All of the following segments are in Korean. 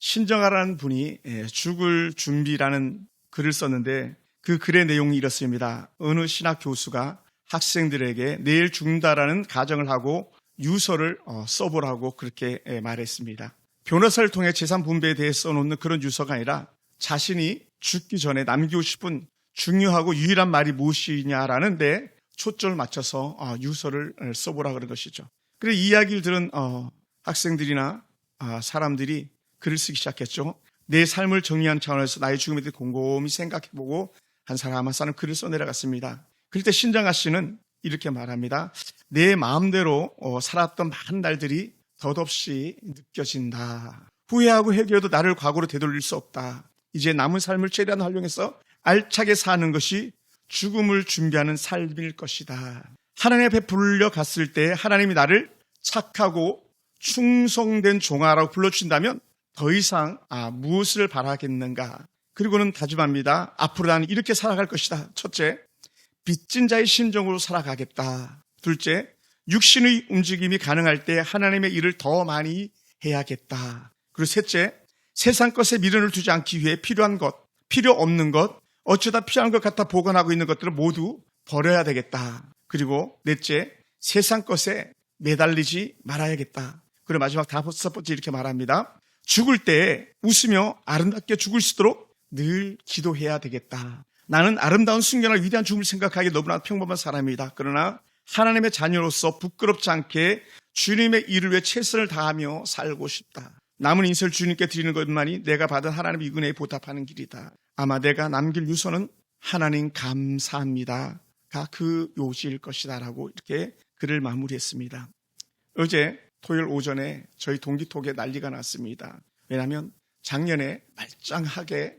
신정하라는 분이 예, 죽을 준비라는 글을 썼는데 그 글의 내용이 이렇습니다. 어느 신학 교수가 학생들에게 내일 죽는다라는 가정을 하고 유서를 어, 써보라고 그렇게 예, 말했습니다. 변호사를 통해 재산 분배에 대해 써놓는 그런 유서가 아니라 자신이 죽기 전에 남기고 싶은 중요하고 유일한 말이 무엇이냐라는 데 초점을 맞춰서 어, 유서를 써보라 그런 것이죠. 그래서 이 이야기를 들은 어, 학생들이나 아, 사람들이 글을 쓰기 시작했죠. 내 삶을 정리한 차원에서 나의 죽음에 대해 곰곰이 생각해보고 한 사람 한 사람 글을 써내려갔습니다. 그럴 때 신장아 씨는 이렇게 말합니다. 내 마음대로 어, 살았던 많은 날들이 덧없이 느껴진다. 후회하고 회개해도 나를 과거로 되돌릴 수 없다. 이제 남은 삶을 최대한 활용해서 알차게 사는 것이 죽음을 준비하는 삶일 것이다. 하나님 앞에 불려갔을 때 하나님이 나를 착하고 충성된 종아라고 불러주신다면 더 이상 아, 무엇을 바라겠는가? 그리고는 다짐합니다. 앞으로 나는 이렇게 살아갈 것이다. 첫째, 빚진 자의 심정으로 살아가겠다. 둘째, 육신의 움직임이 가능할 때 하나님의 일을 더 많이 해야겠다. 그리고 셋째, 세상 것에 미련을 두지 않기 위해 필요한 것, 필요 없는 것, 어쩌다 필요한 것 같아 보관하고 있는 것들을 모두 버려야 되겠다. 그리고 넷째, 세상 것에 매달리지 말아야겠다. 그리고 마지막 다섯 번째 이렇게 말합니다. 죽을 때 웃으며 아름답게 죽을 수 있도록 늘 기도해야 되겠다. 나는 아름다운 순간을 위대한 죽음을 생각하기 너무나 평범한 사람이다. 그러나 하나님의 자녀로서 부끄럽지 않게 주님의 일을 위해 최선을 다하며 살고 싶다. 남은 인생을 주님께 드리는 것만이 내가 받은 하나님의 이근에 보답하는 길이다. 아마 내가 남길 유서는 하나님 감사합니다 가 그 요지일 것이다라고 이렇게 글을 마무리했습니다. 어제 토요일 오전에 저희 동기톡에 난리가 났습니다. 왜냐하면 작년에 말짱하게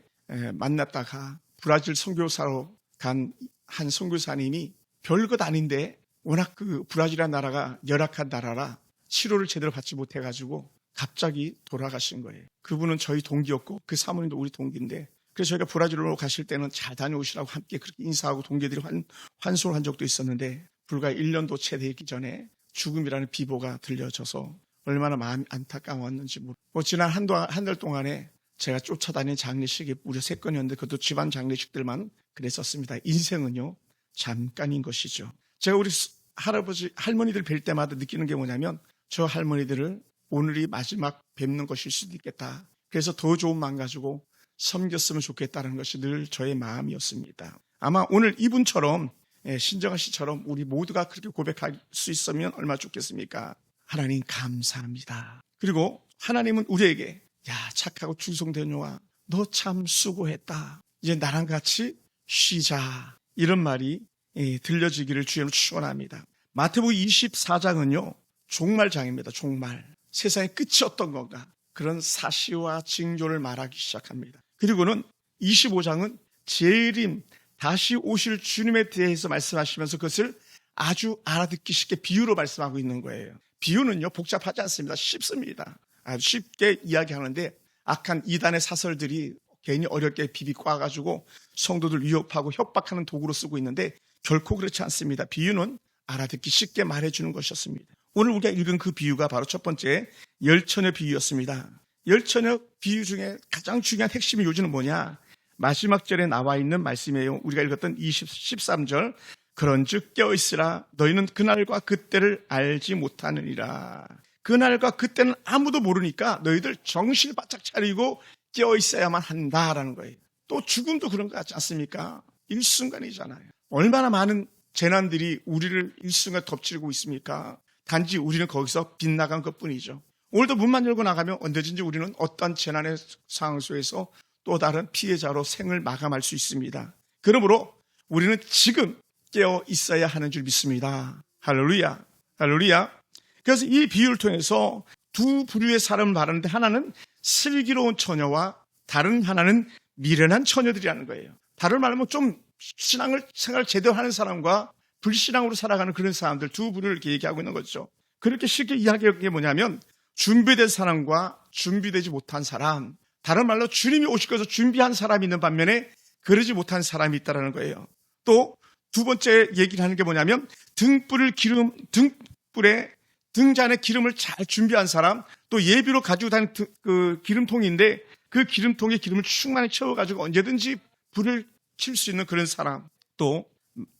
만났다가 브라질 선교사로 간 한 선교사님이 별것 아닌데 워낙 그 브라질이라는 나라가 열악한 나라라 치료를 제대로 받지 못해가지고 갑자기 돌아가신 거예요. 그분은 저희 동기였고 그 사모님도 우리 동기인데 그래서 저희가 브라질로 가실 때는 잘 다녀오시라고 함께 그렇게 인사하고 동기들이 환, 환송을 한 적도 있었는데 불과 1년도 채 되기 전에 죽음이라는 비보가 들려져서 얼마나 마음이 안타까웠는지 모르. 뭐 지난 한 달 동안에 제가 쫓아다닌 장례식이 무려 세 건이었는데 그것도 집안 장례식들만 그랬었습니다. 인생은요 잠깐인 것이죠. 제가 우리 할아버지 할머니들 뵐 때마다 느끼는 게 뭐냐면 저 할머니들을 오늘이 마지막 뵙는 것일 수도 있겠다. 그래서 더 좋은 마음 가지고 섬겼으면 좋겠다는 것이 늘 저의 마음이었습니다. 아마 오늘 이분처럼 예, 신정아 씨처럼 우리 모두가 그렇게 고백할 수 있으면 얼마나 좋겠습니까? 하나님 감사합니다. 그리고 하나님은 우리에게 야 착하고 충성된 영아 너 참 수고했다. 이제 나랑 같이 쉬자. 이런 말이 예, 들려지기를 주님으로 축원합니다. 마태복음 24장은요. 종말장입니다. 종말. 세상의 끝이 어떤 건가? 그런 사시와 징조를 말하기 시작합니다. 그리고는 25장은 재림, 다시 오실 주님에 대해서 말씀하시면서 그것을 아주 알아듣기 쉽게 비유로 말씀하고 있는 거예요. 비유는요, 복잡하지 않습니다. 쉽습니다. 아주 쉽게 이야기하는데 악한 이단의 사설들이 괜히 어렵게 비비고 와가지고 성도들 위협하고 협박하는 도구로 쓰고 있는데 결코 그렇지 않습니다. 비유는 알아듣기 쉽게 말해주는 것이었습니다. 오늘 우리가 읽은 그 비유가 바로 첫 번째 열처녀 비유였습니다. 열처녀 비유 중에 가장 중요한 핵심의 요지는 뭐냐? 마지막 절에 나와 있는 말씀이에요. 우리가 읽었던 20, 13절. 그런즉 깨어 있으라 너희는 그날과 그때를 알지 못하느니라. 그날과 그때는 아무도 모르니까 너희들 정신을 바짝 차리고 깨어 있어야만 한다라는 거예요. 또 죽음도 그런 것 같지 않습니까? 일순간이잖아요. 얼마나 많은 재난들이 우리를 일순간 덮치고 있습니까? 단지 우리는 거기서 빗나간 것 뿐이죠. 오늘도 문만 열고 나가면 언제든지 우리는 어떤 재난의 상황 속에서 또 다른 피해자로 생을 마감할 수 있습니다. 그러므로 우리는 지금 깨어 있어야 하는 줄 믿습니다. 할렐루야. 할렐루야. 그래서 이 비유를 통해서 두 부류의 사람을 말하는데 하나는 슬기로운 처녀와 다른 하나는 미련한 처녀들이라는 거예요. 다른 말하면 좀 신앙을 생활을 제대로 하는 사람과 불신앙으로 살아가는 그런 사람들 두 부류를 이렇게 얘기하고 있는 거죠. 그렇게 쉽게 이야기하는 게 뭐냐면 준비된 사람과 준비되지 못한 사람, 다른 말로 주님이 오실 것을 준비한 사람이 있는 반면에 그러지 못한 사람이 있다는 거예요. 또 두 번째 얘기를 하는 게 뭐냐면 등불을 기름 등불에 등잔에 기름을 잘 준비한 사람, 또 예비로 가지고 다니는 드- 그 기름통인데 그 기름통에 기름을 충만히 채워가지고 언제든지 불을 킬 수 있는 그런 사람. 또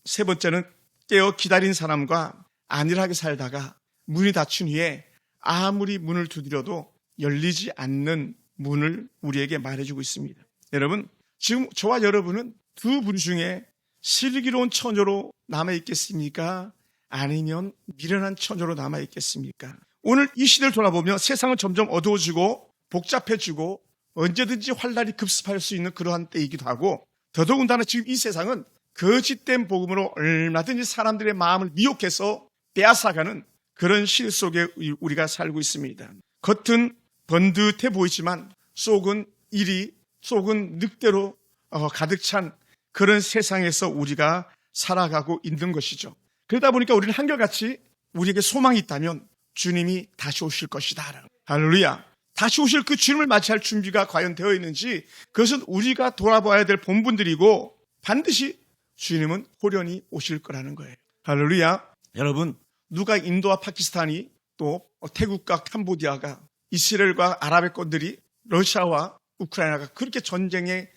세 번째는 깨어 기다린 사람과 안일하게 살다가 문이 닫힌 후에 아무리 문을 두드려도 열리지 않는 문을 우리에게 말해주고 있습니다. 여러분, 지금 저와 여러분은 두 분 중에 슬기로운 처녀로 남아있겠습니까? 아니면 미련한 처녀로 남아있겠습니까? 오늘 이 시대를 돌아보면 세상은 점점 어두워지고 복잡해지고 언제든지 환란이 급습할 수 있는 그러한 때이기도 하고 더더군다나 지금 이 세상은 거짓된 복음으로 얼마든지 사람들의 마음을 미혹해서 빼앗아가는 그런 실 속에 우리가 살고 있습니다. 겉은 번듯해 보이지만 속은 일이 속은 늑대로 어, 가득 찬 그런 세상에서 우리가 살아가고 있는 것이죠. 그러다 보니까 우리는 한결같이 우리에게 소망이 있다면 주님이 다시 오실 것이다. 할렐루야. 다시 오실 그 주님을 맞이할 준비가 과연 되어 있는지 그것은 우리가 돌아봐야 될 본분들이고 반드시 주님은 호련히 오실 거라는 거예요. 할렐루야. 여러분, 누가 인도와 파키스탄이 또 태국과 캄보디아가 이스라엘과 아랍의권들이 러시아와 우크라이나가 그렇게 전쟁에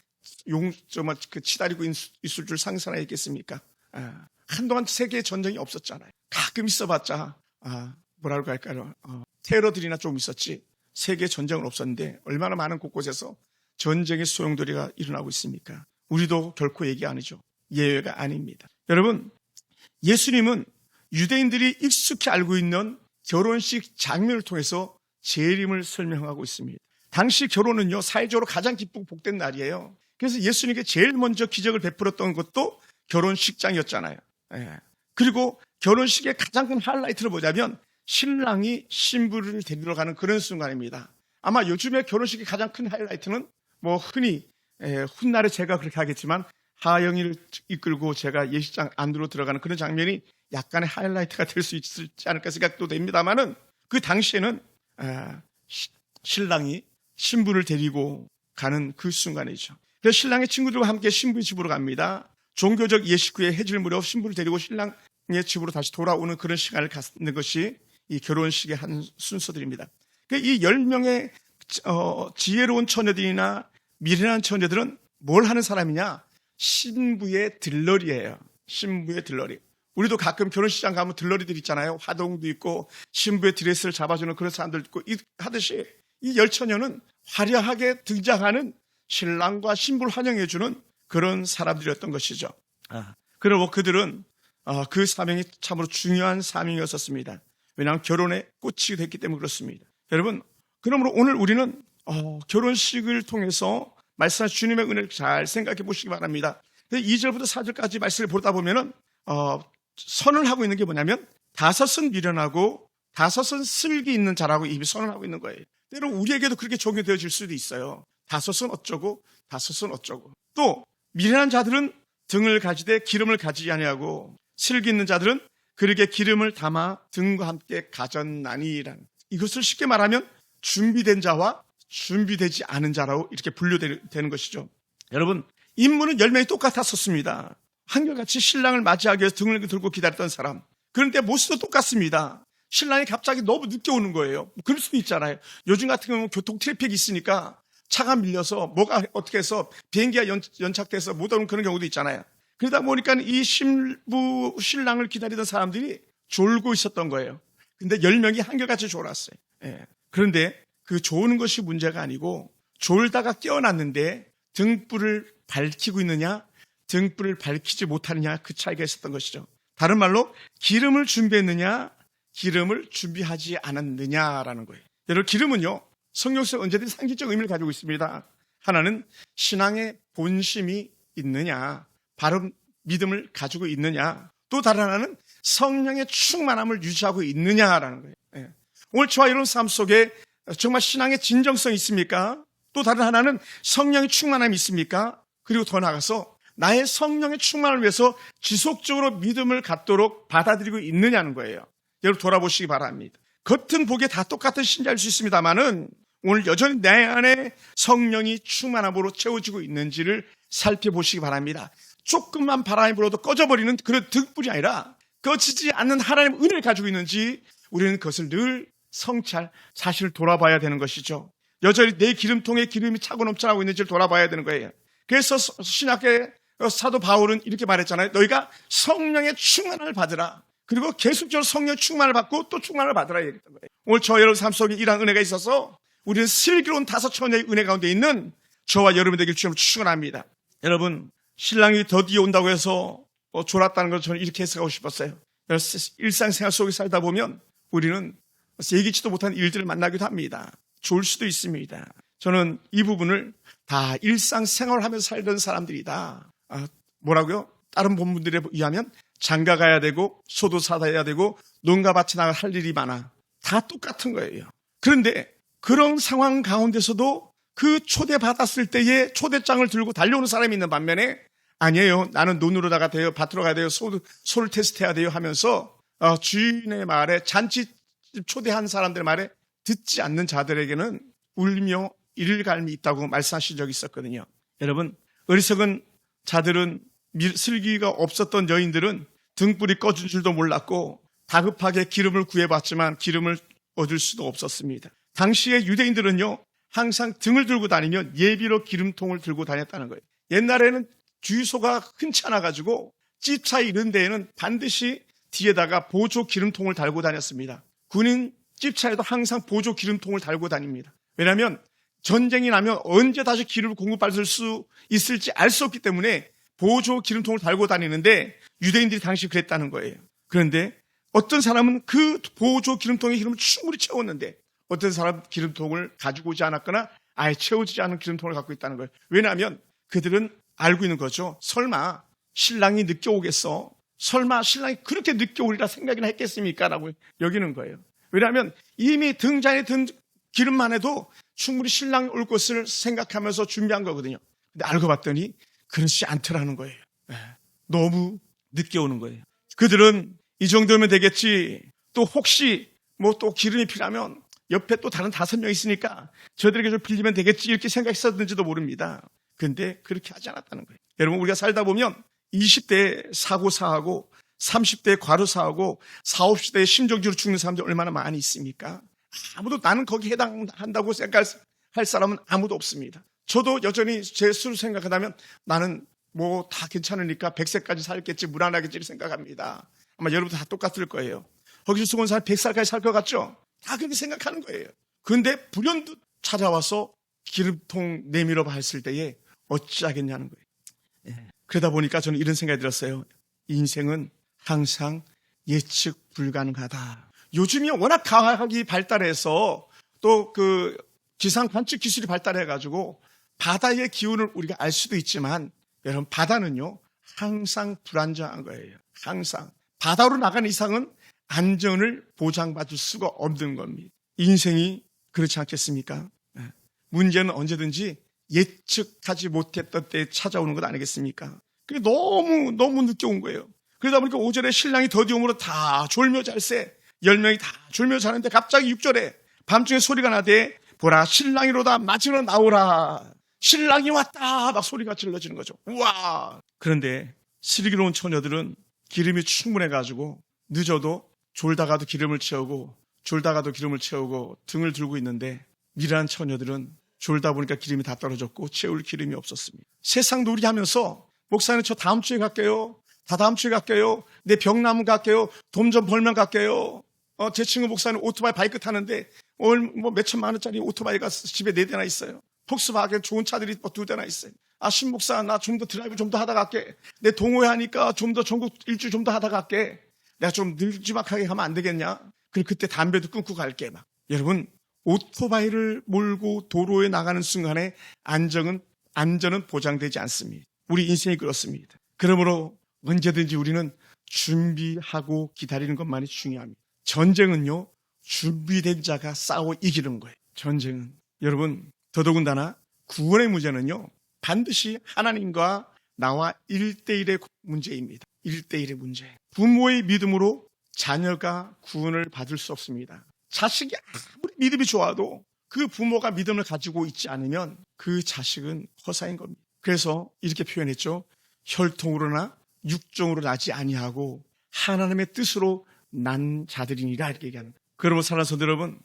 용, 정말 그 치다리고 있- 있을 줄 상상하나 있겠습니까? 아, 한동안 세계에 전쟁이 없었잖아요. 가끔 있어봤자, 아, 뭐라고 할까요? 어, 테러들이나 좀 있었지. 세계 전쟁은 없었는데 얼마나 많은 곳곳에서 전쟁의 소용돌이가 일어나고 있습니까? 우리도 결코 얘기 아니죠. 예외가 아닙니다. 여러분, 예수님은 유대인들이 익숙히 알고 있는 결혼식 장면을 통해서 재림을 설명하고 있습니다. 당시 결혼은요, 사회적으로 가장 기쁘고 복된 날이에요. 그래서 예수님께 제일 먼저 기적을 베풀었던 것도 결혼식장이었잖아요. 예. 그리고 결혼식의 가장 큰 하이라이트를 보자면 신랑이 신부를 데리러 가는 그런 순간입니다. 아마 요즘에 결혼식의 가장 큰 하이라이트는 뭐 흔히 에, 훗날에 제가 그렇게 하겠지만 하영이를 이끌고 제가 예식장 안으로 들어가는 그런 장면이 약간의 하이라이트가 될 수 있지 않을까 생각도 됩니다만은 그 당시에는 신랑이 신부를 데리고 가는 그 순간이죠. 그래서 신랑의 친구들과 함께 신부의 집으로 갑니다. 종교적 예식 후에 해질 무렵 신부를 데리고 신랑의 집으로 다시 돌아오는 그런 시간을 갖는 것이 이 결혼식의 한 순서들입니다. 그이 10명의 어, 지혜로운 처녀들이나 미련한 처녀들은 뭘 하는 사람이냐? 신부의 들러리예요. 신부의 들러리. 우리도 가끔 결혼식장 가면 들러리들 있잖아요. 화동도 있고 신부의 드레스를 잡아주는 그런 사람들 있고 이- 하듯이 이 열처녀는 화려하게 등장하는 신랑과 신부를 환영해주는 그런 사람들이었던 것이죠. 아, 그리고 그들은 어, 그 사명이 참으로 중요한 사명이었었습니다. 왜냐하면 결혼의 꽃이 됐기 때문에 그렇습니다. 여러분, 그러므로 오늘 우리는 어, 결혼식을 통해서 말씀하신 주님의 은혜를 잘 생각해 보시기 바랍니다. 2절부터 4절까지 말씀을 보다 보면은 어, 선을 하고 있는 게 뭐냐면 다섯은 미련하고 다섯은 슬기 있는 자라고 입이 선언하고 있는 거예요. 때로 우리에게도 그렇게 적용되어질 수도 있어요. 다섯은 어쩌고 다섯은 어쩌고 또 미련한 자들은 등을 가지되 기름을 가지지 아니하고 슬기 있는 자들은 그에게 기름을 담아 등과 함께 가졌나니라는 이것을 쉽게 말하면 준비된 자와 준비되지 않은 자라고 이렇게 분류되는 것이죠. 여러분 인물은 열 명이 똑같았었습니다. 한결같이 신랑을 맞이하기 위해서 등을 들고 기다렸던 사람. 그런데 모습도 똑같습니다. 신랑이 갑자기 너무 늦게 오는 거예요. 그럴 수도 있잖아요. 요즘 같은 경우는 교통 트래픽이 있으니까 차가 밀려서 뭐가 어떻게 해서 비행기가 연, 연착돼서 못 오는 그런 경우도 있잖아요. 그러다 보니까 이 신부, 신랑을 기다리던 사람들이 졸고 있었던 거예요. 근데 열 명이 한결같이 졸았어요. 예. 그런데 그 조는 것이 문제가 아니고 졸다가 깨어났는데 등불을 밝히고 있느냐, 등불을 밝히지 못하느냐 그 차이가 있었던 것이죠. 다른 말로 기름을 준비했느냐, 기름을 준비하지 않았느냐라는 거예요. 여러분 기름은요 성경에서 언제든지 상징적 의미를 가지고 있습니다. 하나는 신앙의 본심이 있느냐, 바른 믿음을 가지고 있느냐, 또 다른 하나는 성령의 충만함을 유지하고 있느냐라는 거예요. 예. 오늘 저와 여러분 삶 속에 정말 신앙의 진정성이 있습니까? 또 다른 하나는 성령의 충만함이 있습니까? 그리고 더 나아가서 나의 성령의 충만을 위해서 지속적으로 믿음을 갖도록 받아들이고 있느냐는 거예요. 여러분 돌아보시기 바랍니다. 겉은 보기에 다 똑같은 신자일 수 있습니다만은 오늘 여전히 내 안에 성령이 충만함으로 채워지고 있는지를 살펴보시기 바랍니다. 조금만 바람이 불어도 꺼져버리는 그런 등불이 아니라 꺼지지 않는 하나님의 은혜를 가지고 있는지 우리는 그것을 늘 성찰, 사실을 돌아봐야 되는 것이죠. 여전히 내 기름통에 기름이 차고 넘쳐나고 있는지를 돌아봐야 되는 거예요. 그래서 신학계 사도 바울은 이렇게 말했잖아요. 너희가 성령의 충만을 받으라. 그리고 계속적으로 성령 충만을 받고 또 충만을 받으라 얘기했던 거예요. 오늘 저 여러분 삶 속에 이러한 은혜가 있어서 우리는 슬기로운 다섯 처녀의 은혜 가운데 있는 저와 여러분 되길 주님을 축원합니다. 여러분 신랑이 더디어 온다고 해서 어, 졸았다는 걸 저는 이렇게 해석하고 싶었어요. 일상생활 속에 살다 보면 우리는 예기치도 못한 일들을 만나기도 합니다. 좋을 수도 있습니다. 저는 이 부분을 다 일상생활하면서 살던 사람들이다. 아, 뭐라고요? 다른 본문들에 의하면 장가 가야 되고 소도 사다야 되고 농가 밭에 나가 할 일이 많아. 다 똑같은 거예요. 그런데 그런 상황 가운데서도 그 초대받았을 때에 초대장을 들고 달려오는 사람이 있는 반면에 아니에요. 나는 눈으로 나가 돼요. 밭으로 가야 돼요. 소, 소를 테스트해야 돼요 하면서 어, 주인의 말에 잔치 초대한 사람들의 말에 듣지 않는 자들에게는 울며 일갈미 있다고 말씀하신 적이 있었거든요. 여러분 어리석은 자들은 슬기가 없었던 여인들은 등불이 꺼진 줄도 몰랐고 다급하게 기름을 구해봤지만 기름을 얻을 수도 없었습니다. 당시의 유대인들은요 항상 등을 들고 다니면 예비로 기름통을 들고 다녔다는 거예요. 옛날에는 주유소가 흔치 않아 가지고 찝차 이런 데에는 반드시 뒤에다가 보조 기름통을 달고 다녔습니다. 군인 찝차에도 항상 보조 기름통을 달고 다닙니다. 왜냐하면 전쟁이 나면 언제 다시 기름을 공급받을 수 있을지 알 수 없기 때문에 보조 기름통을 달고 다니는데 유대인들이 당시 그랬다는 거예요. 그런데 어떤 사람은 그 보조 기름통에 기름을 충분히 채웠는데 어떤 사람 기름통을 가지고 오지 않았거나 아예 채워지지 않은 기름통을 갖고 있다는 거예요. 왜냐하면 그들은 알고 있는 거죠. 설마 신랑이 늦게 오겠어? 설마 신랑이 그렇게 늦게 오리라 생각이나 했겠습니까? 라고 여기는 거예요. 왜냐하면 이미 등잔에 든 기름만 해도 충분히 신랑이 올 것을 생각하면서 준비한 거거든요. 근데 알고 봤더니 그렇지 않더라는 거예요. 네. 너무 늦게 오는 거예요. 그들은 이 정도면 되겠지. 또 혹시 뭐 또 기름이 필요하면 옆에 또 다른 다섯 명 있으니까 저들에게 좀 빌리면 되겠지 이렇게 생각했었는지도 모릅니다. 근데 그렇게 하지 않았다는 거예요. 여러분 우리가 살다 보면 20대 사고 사하고 30대 과로 사하고 40, 50대에 심정지로 죽는 사람들 얼마나 많이 있습니까? 아무도 나는 거기 해당한다고 생각할 사람은 아무도 없습니다. 저도 여전히 제 수를 생각하다면 나는 뭐 다 괜찮으니까 100세까지 살겠지, 무난하겠지 생각합니다. 아마 여러분도 다 똑같을 거예요. 거기서 죽은 사람 100살까지 살 것 같죠? 다 그렇게 생각하는 거예요. 그런데 불현듯 찾아와서 기름통 내밀어 봤을 때에 어찌하겠냐는 거예요. 예. 그러다 보니까 저는 이런 생각이 들었어요. 인생은 항상 예측 불가능하다. 요즘이 워낙 강하게 발달해서 또 그 기상 관측 기술이 발달해 가지고 바다의 기운을 우리가 알 수도 있지만 여러분 바다는요 항상 불안정한 거예요. 항상 바다로 나간 이상은 안전을 보장받을 수가 없는 겁니다. 인생이 그렇지 않겠습니까? 예. 문제는 언제든지 예측하지 못했던 때에 찾아오는 것 아니겠습니까? 그게 너무 너무 늦게 온 거예요. 그러다 보니까 오전에 신랑이 더디움으로 다 졸며 잘새 열 명이 다 줄며 자는데 갑자기 6절에 밤중에 소리가 나되 보라 신랑이로다 맞으러 나오라. 신랑이 왔다. 막 소리가 질러지는 거죠. 우와. 그런데 슬기로운 처녀들은 기름이 충분해가지고 늦어도 졸다가도 기름을 채우고 졸다가도 기름을 채우고 등을 들고 있는데 미란 처녀들은 졸다 보니까 기름이 다 떨어졌고 채울 기름이 없었습니다. 세상 놀이 하면서 목사님 저 다음 주에 갈게요. 다 다음 주에 갈게요. 내 병나무 갈게요. 돈 좀 벌면 갈게요. 어, 제 친구 목사님 오토바이 바이크 타는데 오늘 뭐 몇천만 원짜리 오토바이가 집에 네 대나 있어요. 폭스바겐 좋은 차들이 뭐 두 대나 있어요. 아, 신 목사 나 좀 더 드라이브 좀 더 하다 갈게. 내 동호회 하니까 좀 더 전국 일주 좀 더 하다 갈게. 내가 좀 늘지막하게 하면 안 되겠냐? 그리고 그때 담배도 끊고 갈게 막. 여러분 오토바이를 몰고 도로에 나가는 순간에 안정은 안전은 보장되지 않습니다. 우리 인생이 그렇습니다. 그러므로 언제든지 우리는 준비하고 기다리는 것만이 중요합니다. 전쟁은요, 준비된 자가 싸워 이기는 거예요. 전쟁은. 여러분, 더더군다나 구원의 문제는요, 반드시 하나님과 나와 1대1의 문제입니다. 1대1의 문제. 부모의 믿음으로 자녀가 구원을 받을 수 없습니다. 자식이 아무리 믿음이 좋아도 그 부모가 믿음을 가지고 있지 않으면 그 자식은 허사인 겁니다. 그래서 이렇게 표현했죠. 혈통으로나 육종으로 나지 아니하고 하나님의 뜻으로 난 자들이니라 이렇게 얘기하는. 그러면 살아서 여러분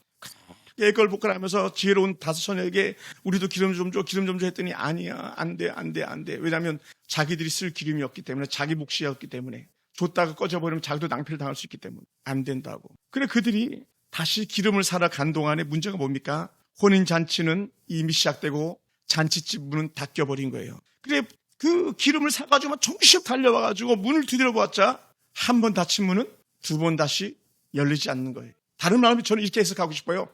애걸복걸하면서 지혜로운 다섯 처녀에게 우리도 기름 좀 줘, 기름 좀 줘 했더니 아니야, 안 돼, 안 돼, 안 돼. 왜냐하면 자기들이 쓸 기름이었기 때문에 자기 몫이었기 때문에 줬다가 꺼져버리면 자기도 낭패를 당할 수 있기 때문에 안 된다고. 그래 그들이 다시 기름을 사러 간 동안에 문제가 뭡니까? 혼인 잔치는 이미 시작되고 잔치집 문은 닫혀버린 거예요. 그래 그 기름을 사가지고 막 정신 달려와가지고 문을 두드려 보았자 한 번 닫힌 문은 두 번 다시 열리지 않는 거예요. 다른 말로 저는 이렇게 해석하고 싶어요.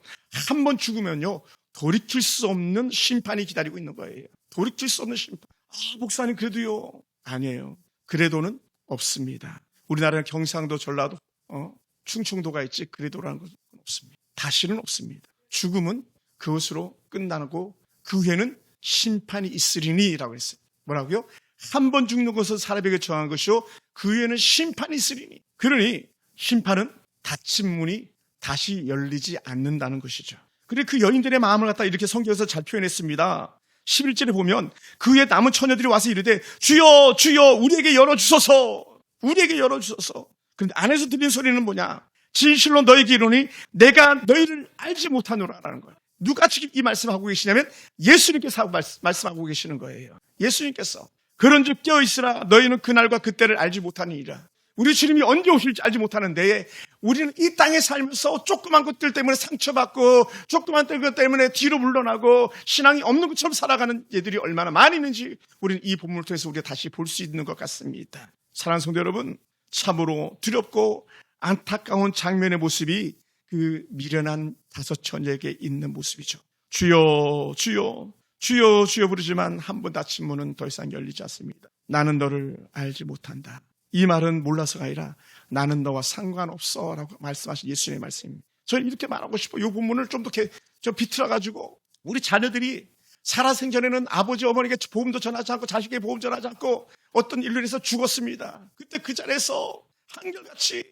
한 번 죽으면요 돌이킬 수 없는 심판이 기다리고 있는 거예요. 돌이킬 수 없는 심판. 아, 목사님 그래도요 아니에요. 그래도는 없습니다. 우리나라는 경상도, 전라도, 어, 충청도가 있지 그래도라는 것은 없습니다. 다시는 없습니다. 죽음은 그것으로 끝나고 그 후에는 심판이 있으리니라고 했어요. 뭐라고요? 한 번 죽는 것은 사람에게 정한 것이요 그 후에는 심판이 있으리니. 그러니 심판은 닫힌 문이 다시 열리지 않는다는 것이죠. 그래 그 여인들의 마음을 갖다 이렇게 성경에서 잘 표현했습니다. 11절에 보면 그의 남은 처녀들이 와서 이르되 주여 주여 우리에게 열어주소서. 우리에게 열어주소서. 그런데 안에서 들리는 소리는 뭐냐 진실로 너에게 이르니 내가 너희를 알지 못하노라라는 거예요. 누가 지금 이 말씀하고 계시냐면 예수님께서 하고 말씀, 말씀하고 계시는 거예요. 예수님께서 그런즉 깨어있으라. 너희는 그날과 그때를 알지 못하니이라 우리 주님이 언제 오실지 알지 못하는데 우리는 이 땅에 살면서 조그만 것들 때문에 상처받고 조그만 것 때문에 뒤로 물러나고 신앙이 없는 것처럼 살아가는 얘들이 얼마나 많이 있는지 우리는 이 본문을 통해서 우리가 다시 볼 수 있는 것 같습니다. 사랑하는 성도 여러분 참으로 두렵고 안타까운 장면의 모습이 그 미련한 다섯 처녀에게 있는 모습이죠. 주여 주여 주여 주여 부르지만 한 번 닫힌 문은 더 이상 열리지 않습니다. 나는 너를 알지 못한다. 이 말은 몰라서가 아니라 나는 너와 상관없어 라고 말씀하신 예수님의 말씀입니다. 저는 이렇게 말하고 싶어요. 이 본문을 좀 더 좀 비틀어가지고 우리 자녀들이 살아생전에는 아버지 어머니에게 보험도 전하지 않고 자식에게 보험 전하지 않고 어떤 인해서 죽었습니다. 그때 그 자리에서 한결같이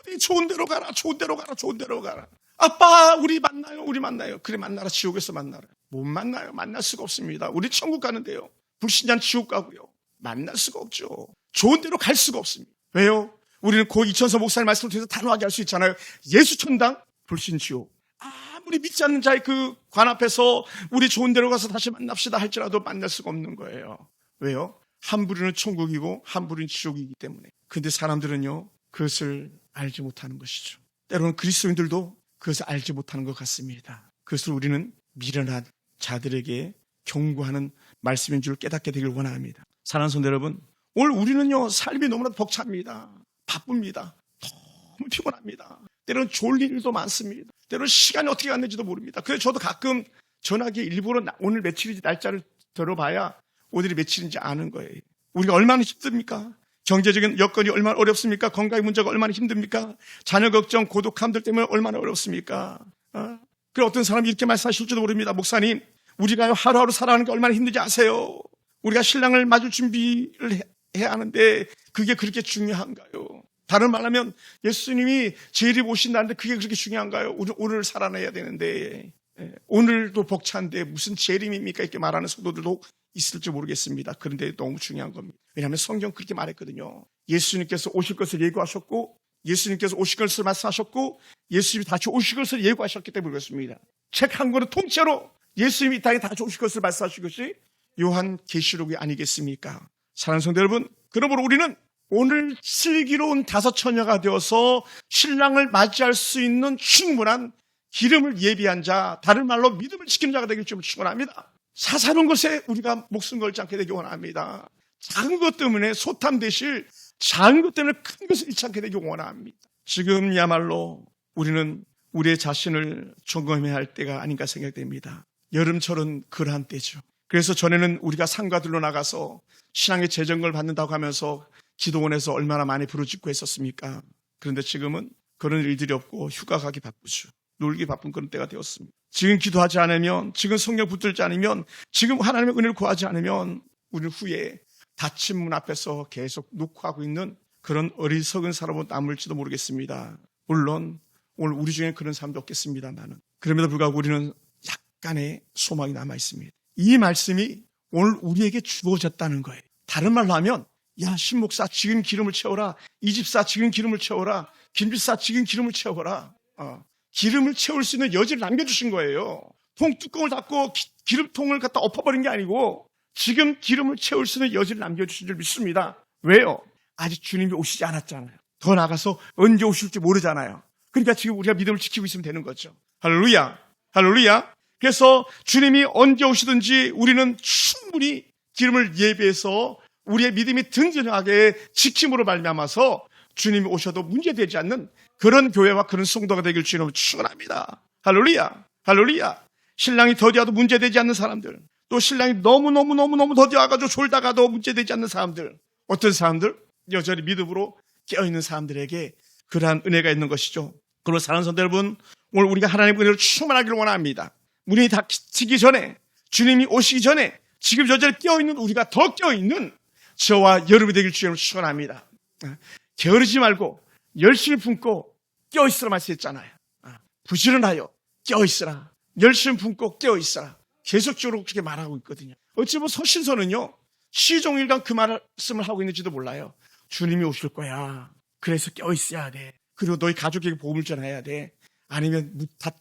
어디 좋은 데로 가라 좋은 데로 가라 좋은 데로 가라. 아빠 우리 만나요 우리 만나요. 그래 만나라. 지옥에서 만나라. 못 만나요. 만날 수가 없습니다. 우리 천국 가는데요. 불신자는 지옥 가고요. 만날 수가 없죠 좋은 데로 갈 수가 없습니다 왜요? 우리는 고 이천서 목사님 말씀을 통해서 단호하게 할 수 있잖아요 예수 천당 불신 지옥 아무리 믿지 않는 자의 그 관 앞에서 우리 좋은 데로 가서 다시 만납시다 할지라도 만날 수가 없는 거예요 왜요? 한 부류는 천국이고 한 부류는 지옥이기 때문에 근데 사람들은요 그것을 알지 못하는 것이죠 때로는 그리스도인들도 그것을 알지 못하는 것 같습니다. 그것을 우리는 미련한 자들에게 경고하는 말씀인 줄 깨닫게 되길 원합니다. 사랑하는 성도 여러분, 오늘 우리는요, 삶이 너무나 벅찹니다. 바쁩니다. 너무 피곤합니다. 때로는 졸릴 일도 많습니다. 때로는 시간이 어떻게 갔는지도 모릅니다. 그래서 저도 가끔 전화기에 일부러 나- 오늘 며칠인지 날짜를 들어봐야 오늘이 며칠인지 아는 거예요. 우리가 얼마나 힘듭니까? 경제적인 여건이 얼마나 어렵습니까? 건강의 문제가 얼마나 힘듭니까? 자녀 걱정, 고독함들 때문에 얼마나 어렵습니까? 어? 그 어떤 사람이 이렇게 말씀하실지도 모릅니다. 목사님, 우리가 하루하루 살아가는 게 얼마나 힘든지 아세요? 우리가 신랑을 맞을 준비를 해- 해야 하는데 그게 그렇게 중요한가요? 다른 말하면 예수님이 제일이 오신다는데 그게 그렇게 중요한가요? 우리 오늘 살아내야 되는데 예, 오늘도 벅찬데 무슨 재림입니까? 이렇게 말하는 성도들도 있을지 모르겠습니다. 그런데 너무 중요한 겁니다. 왜냐하면 성경 그렇게 말했거든요. 예수님께서 오실 것을 예고하셨고 예수님께서 오실 것을 말씀하셨고 예수님이 다시 오실 것을 예고하셨기 때문에 그렇습니다. 책 한 권은 통째로 예수님이 다시 오실 것을 말씀하신 것이 요한 계시록이 아니겠습니까? 사랑하는 성도 여러분, 그러므로 우리는 오늘 슬기로운 다섯 처녀가 되어서 신랑을 맞이할 수 있는 충분한 기름을 예비한 자, 다른 말로 믿음을 지키는 자가 되길 좀 축원합니다. 사사로운 것에 우리가 목숨 걸지 않게 되기 원합니다. 작은 것 때문에 소탐 되실 작은 것 때문에 큰 것을 잃지 않게 되기 원합니다. 지금야말로 우리는 우리의 자신을 점검해야 할 때가 아닌가 생각됩니다. 여름철은 그러한 때죠. 그래서 전에는 우리가 상가들로 나가서 신앙의 재정을 받는다고 하면서 기도원에서 얼마나 많이 부르짖고 했었습니까? 그런데 지금은 그런 일들이 없고 휴가 가기 바쁘죠. 놀기 바쁜 그런 때가 되었습니다. 지금 기도하지 않으면, 지금 성령 붙들지 않으면, 지금 하나님의 은혜를 구하지 않으면 우리 후에 닫힌 문 앞에서 계속 녹화하고 있는 그런 어리석은 사람으로 남을지도 모르겠습니다. 물론 오늘 우리 중에 그런 사람도 없겠습니다만은 그럼에도 불구하고 우리는 약간의 소망이 남아 있습니다. 이 말씀이 오늘 우리에게 주어졌다는 거예요. 다른 말로 하면 야 신목사 지금 기름을 채워라 이 집사 지금 기름을 채워라 김집사 지금 기름을 채워라 어, 기름을 채울 수 있는 여지를 남겨주신 거예요. 통 뚜껑을 닫고 기, 기름통을 갖다 엎어버린 게 아니고 지금 기름을 채울 수 있는 여지를 남겨주신 줄 믿습니다. 왜요? 아직 주님이 오시지 않았잖아요. 더 나가서 언제 오실지 모르잖아요. 그러니까 지금 우리가 믿음을 지키고 있으면 되는 거죠. 할렐루야. 할렐루야. 그래서 주님이 언제 오시든지 우리는 충분히 기름을 예배해서 우리의 믿음이 든든하게 지킴으로 말미암아서 주님이 오셔도 문제되지 않는 그런 교회와 그런 성도가 되길 주님은 축원합니다. 할렐루야. 할렐루야. 신랑이 더디와도 문제되지 않는 사람들. 또 신랑이 너무 너무 너무 너무 더디와가지고 졸다가도 문제되지 않는 사람들. 어떤 사람들? 여전히 믿음으로 깨어 있는 사람들에게 그러한 은혜가 있는 것이죠. 그리고 사랑하는 성도 여러분, 오늘 우리가 하나님의 은혜로 충만하기를 원합니다. 문이 닫히기 전에, 주님이 오시기 전에, 지금 저절에 깨어있는 우리가 더 깨어있는 저와 여러분이 되길 주님을 축원합니다. 아, 게으르지 말고 열심히 품고 깨어있으라 말씀했잖아요. 아, 부지런하여 깨어있으라. 열심히 품고 깨어있으라. 계속적으로 그렇게 말하고 있거든요. 어찌 보면 서신서는요, 시종일관 그 말씀을 하고 있는지도 몰라요. 주님이 오실 거야. 그래서 깨어있어야 돼. 그리고 너희 가족에게 복음을 전해야 돼. 아니면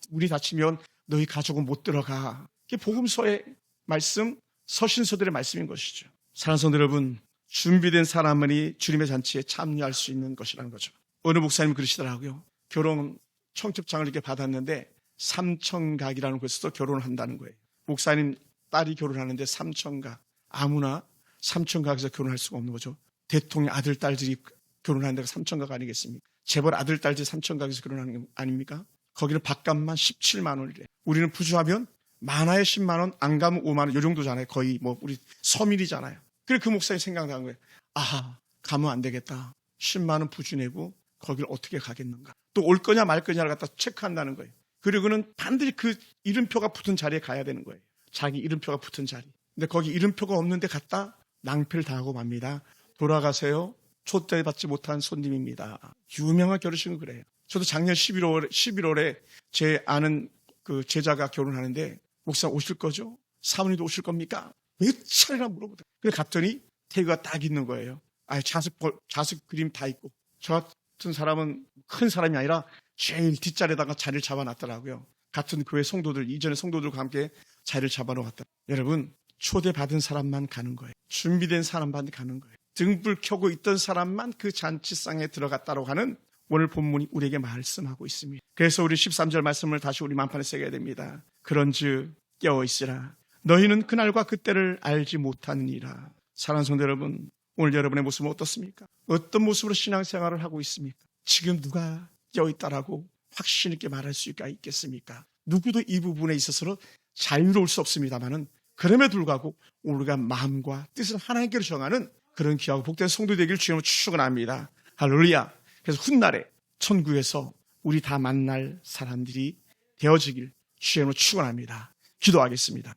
문이 닫히면 너희 가족은 못 들어가. 이게 복음서의 말씀, 서신서들의 말씀인 것이죠. 사랑하는 성도 여러분, 준비된 사람만이 주님의 잔치에 참여할 수 있는 것이라는 거죠. 어느 목사님 그러시더라고요. 결혼 청첩장을 이렇게 받았는데 삼청각이라는 곳에서 결혼을 한다는 거예요. 목사님 딸이 결혼하는데 삼청각 아무나 삼청각에서 결혼할 수가 없는 거죠. 대통령 아들 딸들이 결혼하는 데가 삼청각 아니겠습니까? 재벌 아들 딸들이 삼청각에서 결혼하는 게 아닙니까? 거기는 밥값만 17만 원이래. 우리는 부주하면 많아야 10만 원, 안 가면 5만 원, 요 정도잖아요. 거의 뭐 우리 서민이잖아요. 그래 그 목사님 생각난 거예요. 아, 가면 안 되겠다. 10만 원 부주 내고 거기를 어떻게 가겠는가. 또 올 거냐 말 거냐를 갖다 체크한다는 거예요. 그리고는 반드시 그 이름표가 붙은 자리에 가야 되는 거예요. 자기 이름표가 붙은 자리. 근데 거기 이름표가 없는데 갔다 낭패를 당하고 맙니다. 돌아가세요. 초대 받지 못한 손님입니다. 유명한 결혼식은 그래요. 저도 작년 11월, 11월에 제 아는 그 제자가 결혼하는데 목사 오실 거죠? 사모님도 오실 겁니까? 몇 차례나 물어보다. 그래 갔더니 태그가 딱 있는 거예요. 아, 자습, 벌- 자습 그림 다 있고. 저 같은 사람은 큰 사람이 아니라 제일 뒷자리에다가 자리를 잡아놨더라고요. 같은 교회 성도들, 이전의 성도들과 함께 자리를 잡아놓았다. 여러분, 초대받은 사람만 가는 거예요. 준비된 사람만 가는 거예요. 등불 켜고 있던 사람만 그 잔치상에 들어갔다고 하는 오늘 본문이 우리에게 말씀하고 있습니다. 그래서 우리 13절 말씀을 다시 우리 만판에 새겨야 됩니다. 그런즉 깨어 있으라. 너희는 그날과 그때를 알지 못하느니라. 사랑하는 성도 여러분, 오늘 여러분의 모습은 어떻습니까? 어떤 모습으로 신앙생활을 하고 있습니까? 지금 누가 깨어 있다라고 확신 있게 말할 수가 있겠습니까? 누구도 이 부분에 있어서는 자유로울 수 없습니다만은 그럼에도 불구하고 우리가 마음과 뜻을 하나님께로 정하는 그런 귀하고 복된 성도 되기를 주님으로 축원합니다. 할렐루야. 그래서 훗날에 천국에서 우리 다 만날 사람들이 되어지길 주님으로 축원합니다. 기도하겠습니다.